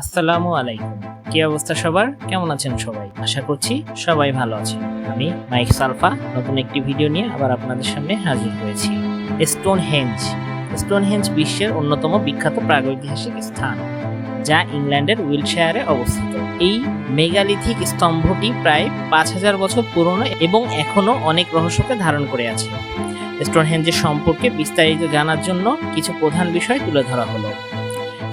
আসসালামু আলাইকুম। কি অবস্থা সবার? কেমন আছেন সবাই? আশা করছি সবাই ভালো আছেন। আমি মাইক সালফা, নতুন একটি ভিডিও নিয়ে আবার আপনাদের সামনে হাজির হয়েছি। স্টোন হেঞ্জ স্টোন হেঞ্জ বিশ্বের অন্যতম বিখ্যাত প্রাগৈতিহাসিক স্থান, যা ইংল্যান্ডের উইলশায়ারে অবস্থিত। এই মেগালিথিক স্তম্ভটি প্রায় পাঁচ হাজার বছর পুরনো এবং এখনও অনেক রহস্যকে ধারণ করে আছে। স্টোনহেঞ্জের সম্পর্কে বিস্তারিত জানার জন্য কিছু প্রধান বিষয় তুলে ধরা হলো।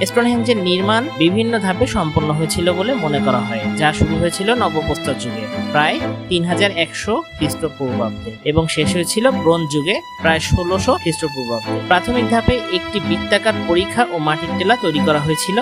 স্টোনহেঞ্জের নির্মাণ বিভিন্ন ধাপে সম্পন্ন হয়েছিল বলে মনে করা হয়, যা শুরু হয়েছিল নবপ্রস্তর যুগে, প্রায় তিন হাজার একশো খ্রিস্টপূর্বাব্দে, এবং শেষ হয়েছিল ব্রোঞ্জ যুগে, প্রায় ষোলোশো খ্রিস্টপূর্বাব্দে। প্রাথমিক ধাপে একটি বৃত্তাকার পরীক্ষা ও মাটির টেলা তৈরি করা হয়েছিল।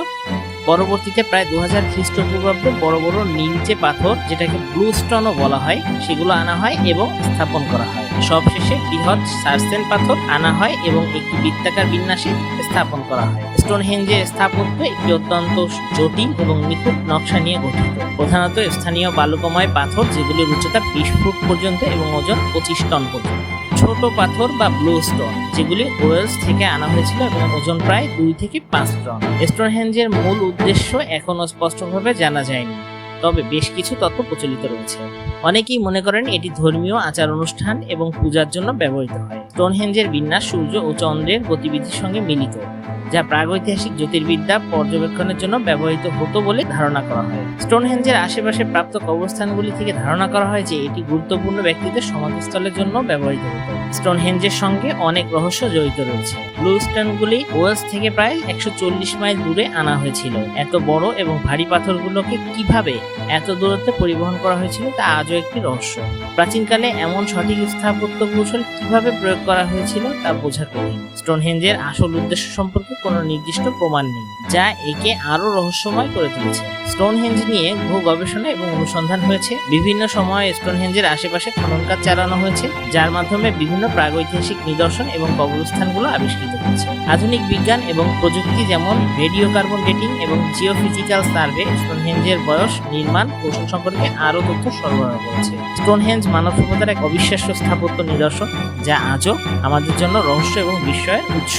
পরবর্তীতে প্রায় দু হাজার খ্রিস্টপূর্বাব্দে বড় বড় নীলচে পাথর, যেটাকে ব্লু স্টোনও বলা হয়, সেগুলো আনা হয় এবং স্থাপন করা হয়। সবশেষে বৃহৎ সার্সেন পাথর আনা হয় এবং একটি বৃত্তাকার বিন্যাসে স্থাপন করা হয়। স্টোনহেঞ্জের স্থাপত্য একটি অত্যন্ত জটিল এবং নিখুঁত নকশা নিয়ে গঠিত। প্রধানত স্থানীয় বালুকময় পাথর, যেগুলির উচ্চতা বিশ ফুট পর্যন্ত এবং ওজন পঁচিশ টন পর্যন্ত। ছোট পাথর বা ব্লু স্টোন, যেগুলি ওয়েলস থেকে আনা হয়েছিল এবং ওজন প্রায় দুই থেকে পাঁচ টন। স্টোনহেঞ্জের মূল উদ্দেশ্য এখনও স্পষ্টভাবে জানা যায়নি, তবে বেশ কিছু তথ্য প্রচলিত রয়েছে। অনেকেই মনে করেন এটি ধর্মীয় আচার অনুষ্ঠান এবং পূজার জন্য ব্যবহৃত হয়। স্টোনহেঞ্জের বিন্যাস সূর্য ও চন্দ্রের গতিবিধির সঙ্গে মিলিত। যা প্রাগৈতিহাসিক জ্যোতির্বিদ্যা পর্যবেক্ষণের জন্য ব্যবহৃত হতো বলে ধারণা করা হয়। স্টোনহেঞ্জের আশেপাশে প্রাপ্ত কবরস্থানগুলি থেকে ধারণা করা হয় যে এটি গুরুত্বপূর্ণ ব্যক্তিদের সমাধিস্থলের জন্য ব্যবহৃত হতো। স্টোনহেঞ্জের সঙ্গে অনেক রহস্য জড়িত রয়েছে। ব্লু স্টোনগুলি ওয়েলস থেকে প্রায় একশো চল্লিশ মাইল দূরে আনা হয়েছিল। এত বড় এবং ভারী পাথরগুলোকে কীভাবে এত দূরত্বে পরিবহন করা হয়েছিল তা আজও একটি রহস্য। প্রাচীনকালে এমন সঠিক স্থাপত্য কৌশল কীভাবে প্রয়োগ করা হয়েছিল তা বোঝা কঠিন। স্টোনহেঞ্জের আসল উদ্দেশ্য সম্পর্কে কোনো নির্দিষ্ট প্রমাণ নেই, যা একে আরও রহস্যময় করে তুলেছে। স্টোনহেঞ্জ নিয়ে বহু গবেষণা এবং অনুসন্ধান হয়েছে। বিভিন্ন সময়ে স্টোনহেঞ্জের আশেপাশে খনন কাজ চালানো হয়েছে, যার মাধ্যমে বিভিন্ন প্রাগৈতিহাসিক নিদর্শন এবং কবরস্থানগুলো আবিষ্কৃত হয়েছে। আধুনিক বিজ্ঞান এবং প্রযুক্তি যেমন রেডিও কার্বন ডেটিং এবং জিওফিজিক্যাল সার্ভে স্টোনহেঞ্জের বয়স, নির্মাণ, কৌশল সম্পর্কে আরও তথ্য সরবরাহ করেছে। স্টোনহেঞ্জ মানব সভ্যতার এক অবিশ্বাস্য স্থাপত্য নিদর্শন, যা আজও আমাদের জন্য রহস্য এবং বিস্ময়ের উৎস।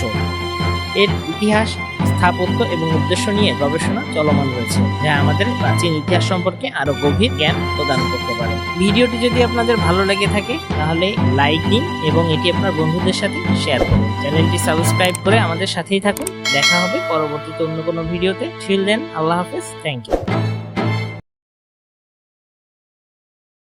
এর ইতিহাস, স্থাপত্য এবং উদ্দেশ্য নিয়ে গবেষণা চলমান রয়েছে, যা আমাদের প্রাচীন ইতিহাস সম্পর্কে আরও গভীর জ্ঞান প্রদান করতে পারে। ভিডিওটি যদি আপনাদের ভালো লেগে থাকে, তাহলে লাইক দিন এবং এটি আপনার বন্ধুদের সাথে শেয়ার করুন। চ্যানেলটি সাবস্ক্রাইব করে আমাদের সাথেই থাকুন। দেখা হবে পরবর্তীতে অন্য কোনো ভিডিওতে। ছিল দেন আল্লাহ হাফেজ। Thank you